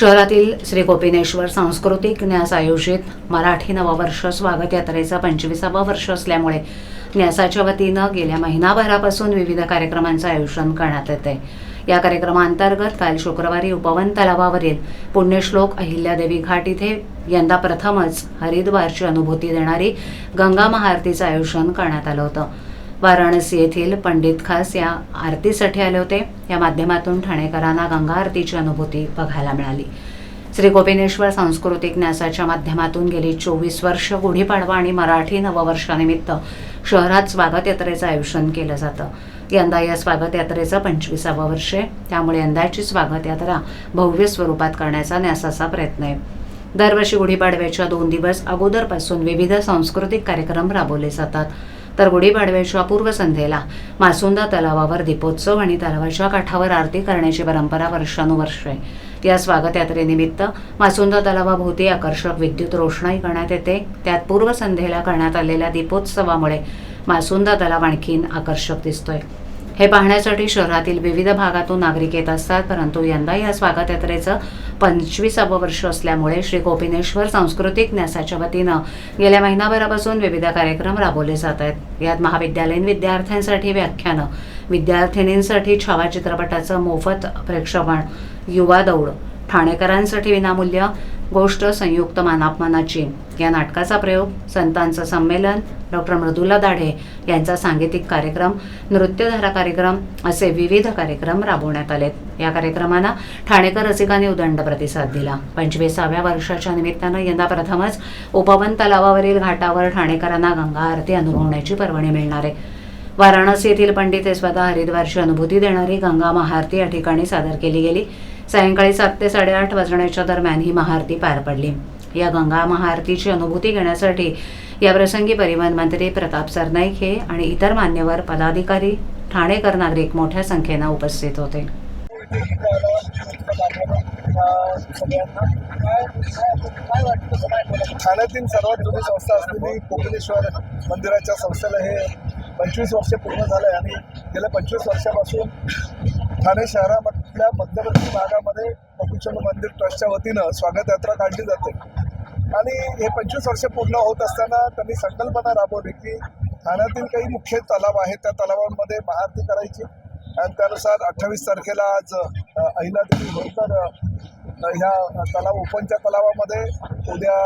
शहरातील श्री गोपिनेश्वर सांस्कृतिक न्यास आयोजित मराठी नववर्ष स्वागत यात्रेचा पंचवीसावं वर्ष असल्यामुळे न्यासाच्या वतीनं गेल्या महिनाभरापासून विविध कार्यक्रमांचं आयोजन करण्यात येते. या कार्यक्रमाअंतर्गत काल शुक्रवारी उपवन तलावावरील पुण्यश्लोक अहिल्यादेवी घाट इथे यंदा प्रथमच हरिद्वारची अनुभूती देणारी गंगा महाआरतीचं आयोजन करण्यात आलं होतं. वाराणसी येथील पंडित खास या आरतीसाठी आले होते. या माध्यमातून ठाणेकरांना गंगा आरतीची अनुभूती बघायला मिळाली. श्री गोपिनेश्वर सांस्कृतिक न्यासाच्या माध्यमातून गेली चोवीस वर्ष गुढीपाडवा आणि मराठी नववर्षानिमित्त शहरात स्वागत यात्रेचं आयोजन केलं जातं. यंदा या स्वागत यात्रेचं पंचवीसावं वर्ष आहे. त्यामुळे यंदाची स्वागत यात्रा भव्य स्वरूपात करण्याचा न्यासाचा प्रयत्न आहे. दरवर्षी गुढीपाडव्याच्या दोन दिवस अगोदरपासून विविध सांस्कृतिक कार्यक्रम राबवले जातात. तर गुढीपाडव्याच्या पूर्वसंध्येला मासुंदा तलावावर दीपोत्सव आणि तलावाच्या काठावर आरती करण्याची परंपरा वर्षानुवर्ष. आहे या स्वागत यात्रेनिमित्त मासुंदा तलावाभोवती आकर्षक विद्युत रोषणाई करण्यात येते. त्यात पूर्वसंध्येला करण्यात आलेल्या दीपोत्सवामुळे मासुंदा तलाव आणखीन आकर्षक दिसतोय. हे पाहण्यासाठी शहरातील विविध भागातून नागरिक येत असतात परंतु यंदा या स्वागत यात्रेचं पंचवीसावं वर्ष असल्यामुळे श्री गोपिनेश्वर सांस्कृतिक न्यासाच्या वतीनं गेल्या महिनाभरापासून विविध कार्यक्रम राबवले जात आहेत. यात महाविद्यालयीन विद्यार्थ्यांसाठी व्याख्यानं विद्यार्थिनींसाठी छावा चित्रपटाचं मोफत प्रेक्षपण युवा दौड ठाणेकरांसाठी विनामूल्य गोष्ट संयुक्त मानापमानाची. या नाटकाचा प्रयोग संतांचं संमेलन डॉक्टर मृदुला दाढे यांचा सांगीतिक कार्यक्रम नृत्यधारा कार्यक्रम असे विविध कार्यक्रम राबवण्यात आलेत या कार्यक्रमांना ठाणेकर रसिकांनी उदंड प्रतिसाद दिला. पंचवीसाव्या वर्षाच्या निमित्तानं यंदा प्रथमच उपवन तलावावरील घाटावर ठाणेकरांना गंगा आरती अनुभवण्याची पर्वणी मिळणार. आहे वाराणसी येथील पंडित हे स्वतः हरिद्वारची अनुभूती देणारी गंगा महाआरती या ठिकाणी सादर केली गेली. सायंकाळी सात ते साडेआठ वाजण्याच्या दरम्यान ही महाआरती पार पडली. या गंगा महाआरतीची अनुभूती घेण्यासाठी या प्रसंगी परिवहन मंत्री प्रताप सरनाईक हे आणि इतर मान्यवर पदाधिकारी ठाणेकर नागरिक मोठ्या संख्येनं उपस्थित होते. ठाण्यातील सर्वात जुनी संस्था असलेली कोकणेश्वर मंदिराच्या संस्थेला हे पंचवीस वर्ष पूर्ण झाले आणि गेल्या पंचवीस वर्षापासून ठाणे इथल्या मध्यवर्ती भागामध्ये कोपेश्वर मंदिर ट्रस्टच्या वतीनं स्वागत यात्रा काढली जाते. आणि हे पंचवीस वर्ष पूर्ण होत असताना त्यांनी संकल्पना राबवली की ठाण्यातील काही मुख्य तलाव आहेत त्या तलावांमध्ये महाआरती करायची. आणि त्यानुसार अठ्ठावीस तारखेला आज अहिलादेवी होळकर ह्या तलाव ओपनच्या तलावामध्ये उद्या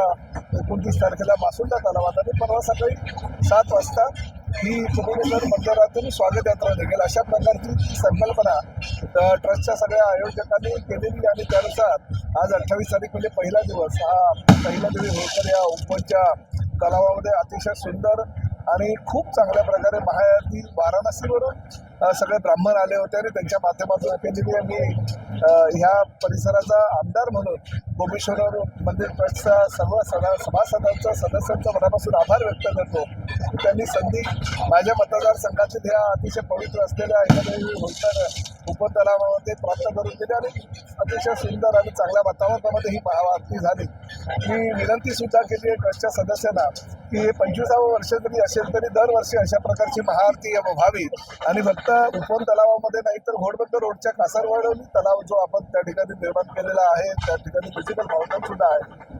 एकोणतीस तारखेला मासुंदा तलावात. आणि परवा सकाळी सात वाजता ही कुबेरेश्वर मंदिरातून स्वागत यात्रा निघेल अशा प्रकारची संकल्पना ट्रस्टच्या सगळ्या आयोजकांनी केलेली आणि त्यानुसार आज अठ्ठावीस तारीख म्हणजे पहिला दिवस हा अहिलादेवी होळकर या ओपनच्या तलावामध्ये अतिशय सुंदर आणि खूप चांगल्या प्रकारे महायातील वाराणसीवरून सगळे ब्राह्मण आले होते आणि त्यांच्या माध्यमातून केलेली मी ह्या परिसराचा आमदार म्हणून गोपेश्वर मंदिर ट्रस्टचा सर्व सदा सभासदांचा सदस्यांचा मनापासून आभार व्यक्त करतो. त्यांनी संधी माझ्या मतदारसंघातील ह्या अतिशय पवित्र असलेल्या एखाद्या होलकर उपतलावामध्ये प्राप्त करून दिले आणि अतिशय सुंदर आणि चांगल्या वातावरणामध्ये ही महाआरती झाली. मी विनंतीसुद्धा केली आहे ट्रस्टच्या सदस्यांना की हे पंचवीसावं वर्ष जरी असेल तरी दरवर्षी अशा प्रकारची महाआरती व्हावी आणि फक्त उपवन तलावामध्ये नाही तर घोडबंद रोडच्या कासारवाडवली तलाव जो आपण त्या ठिकाणी निर्माण केलेला आहे त्या ठिकाणी म्युझिकल माउंटन सुद्धा आहे.